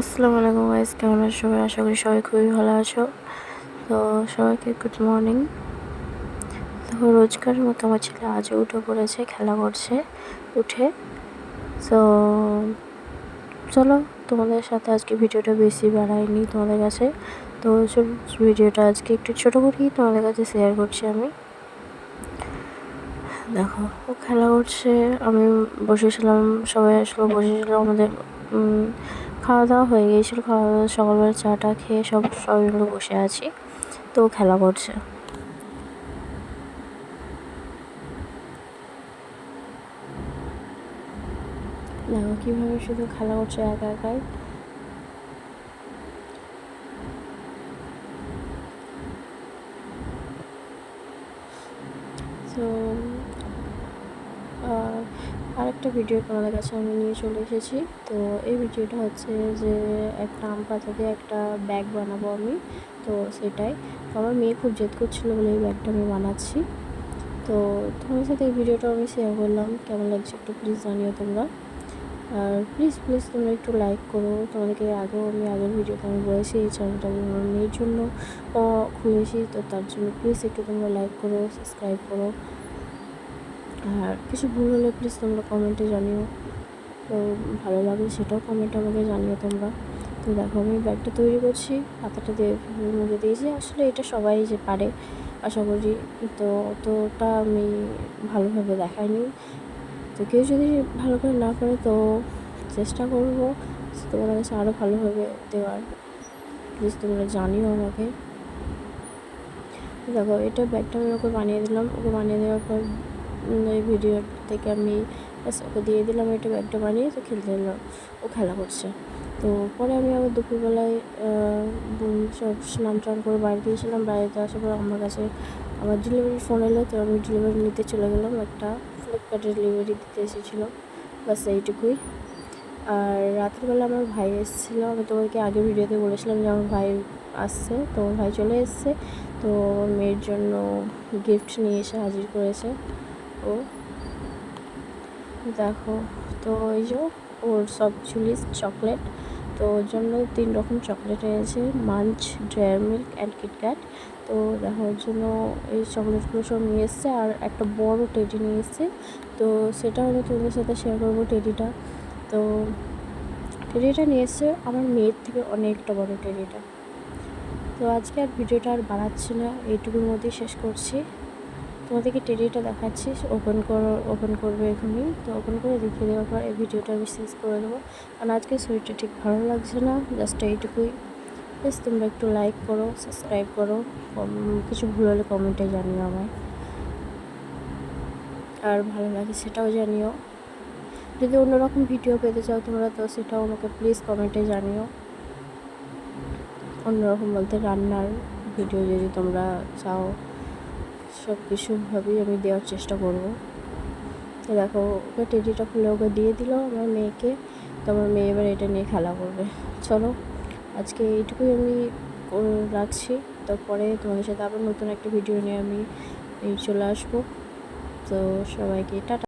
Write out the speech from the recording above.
আসসালামু আলাইকুম গাইস কেমন আছো সবাই? আশা করি সবাই খুবই ভালো আছো। তো সবাইকে গুড মর্নিং তো রোজকারের মতো আমার ছেলে আজও উঠে পড়েছে, খেলা করছে, উঠে। তো চলো, তোমাদের সাথে আজকে ভিডিওটা বেশি বাড়াইনি তোমাদের কাছে। তো ভিডিওটা আজকে একটু ছোটো করেই তোমাদের কাছে শেয়ার করছি আমি। দেখো, ও খেলা করছে, আমি বসেছিলাম, সবাই আসলো বসেছিলাম আমাদের খাওয়া দাওয়া হয়ে গিয়েছিল খাওয়া দাওয়া সকালবেলা চাটা খেয়ে সব সবাই মিলে বসে আছি। তো খেলা করছে। দেখো কীভাবে শুধু খেলা করছে একা একাই। তো আরেকটা ভিডিও তোমাদের কাছে আমি নিয়ে চলে এসেছি। তো এই ভিডিওটা হচ্ছে যে একটা আম পাতা দিয়ে একটা ব্যাগ বানাবো আমি। তো সেটাই। তো আমার মেয়ে খুব জেদ করছিল বলে এই ব্যাগটা আমি বানাচ্ছি। তো তোমার সাথে এই ভিডিওটা আমি শেয়ার করলাম। কেমন লাগছে একটু প্লিজ জানিও তোমরা। আর প্লিজ প্লিজ তোমরা একটু লাইক করো। তোমাদেরকে আগেও আমি, আগের ভিডিওতে আমি বলেছি এই চ্যানেলটা আমি আমার মেয়ের জন্য খুলেছি। তো তার জন্য প্লিজ একটু তোমরা লাইক করো সাবস্ক্রাইব করো। আর কিছু ভুল হলে প্লিজ তোমরা কমেন্টে জানিও। তো ভালো লাগে সেটাও কমেন্টে আমাকে জানিও তোমরা। তো দেখো, আমি ব্যাগটা তৈরি করছি, পাতাটা দিয়ে মুখে দিয়েছি। আসলে এটা সবাই যে পারে, আশা করি। তো অতটা আমি ভালোভাবে দেখাইনি। তো কেউ যদি ভালো করে না পারে তো চেষ্টা করব। তোমাদের কাছে আরও ভালোভাবে দেওয়ার। প্লিজ তোমরা জানিও আমাকে। দেখো, এটা ব্যাগটা আমি ওকে বানিয়ে দিলাম। ওকে বানিয়ে দেওয়ার পর এই ভিডিও থেকে আমি ওকে দিয়ে দিলাম এটা ব্যাগটা বানিয়ে তো খেলতে দিলাম। ও খেলা করছে। তো পরে আমি আবার দুপুরবেলায় সব স্নান টান করে বাড়ি দিয়েছিলাম বাড়িতে আসার পর আমার কাছে আমার ডেলিভারি ফোন এলো, তো আমি ডেলিভারি নিতে চলে গেলাম। একটা ফ্লিপকার্টের ডেলিভারি দিতে এসেছিল। বাস এইটুকুই। আর রাত্রিবেলা আমার ভাই এসেছিল। আমি তোমাকে আগে ভিডিওতে বলেছিলাম যে আমার ভাই আসছে, তো ভাই চলে এসছে। তো মেয়ের জন্য গিফট নিয়ে এসে হাজির করেছে। ও। দেখো, তো ওই যে ওর সব চুলিস চকলেট, তো ওর জন্য তিন রকম চকলেট এনেছে, Munch Dairy Milk and KitKat তো দেখো, ওর জন্য এই চকলেটগুলো সব নিয়ে এসছে আর একটা বড় টেডি নিয়ে এসছে। তো সেটা আমি তোমাদের সাথে শেয়ার করব টেডিটা। তো টেডিটা নিয়ে এসছে আমার মেয়ের থেকে অনেকটা বড় টেডিটা। তো আজকে আর ভিডিওটা আর বাড়াচ্ছি না, এইটুকুর মধ্যেই শেষ করছি। তোমাদেরকে টেডিটা দেখাচ্ছি। ওপেন করো, ওপেন করবে এখনই। তো ওপেন করে দেখিয়ে দেওয়ার পর এই ভিডিওটা আমি শেষ করে দেবো। কারণ আজকে শরীরটা ঠিক ভালো লাগছে না। জাস্ট এইটুকুই। প্লিজ তোমরা একটু লাইক করো সাবস্ক্রাইব করো। কিছু ভুল হলে কমেন্টে জানিও আমায়। আর ভালো লাগে সেটাও জানিও। যদি অন্যরকম ভিডিও পেতে চাও তোমরা, তো সেটাও আমাকে প্লিজ কমেন্টে জানিও। অন্যরকম বলতে রান্নার ভিডিও যদি তোমরা চাও। সব কিছুভাবেই আমি দেওয়ার চেষ্টা করব। তো দেখো, ওকে টেডিটা খুলে ওকে দিয়ে দিল আমার মেয়েকে। তো আমার মেয়ে এবার এটা নিয়ে খেলা করবে। চলো, আজকে এইটুকুই আমি রাখছি। তারপরে তোমাদের সাথে আবার নতুন একটা ভিডিও নিয়ে আমি চলে আসব। তো সবাইকে, টাটা।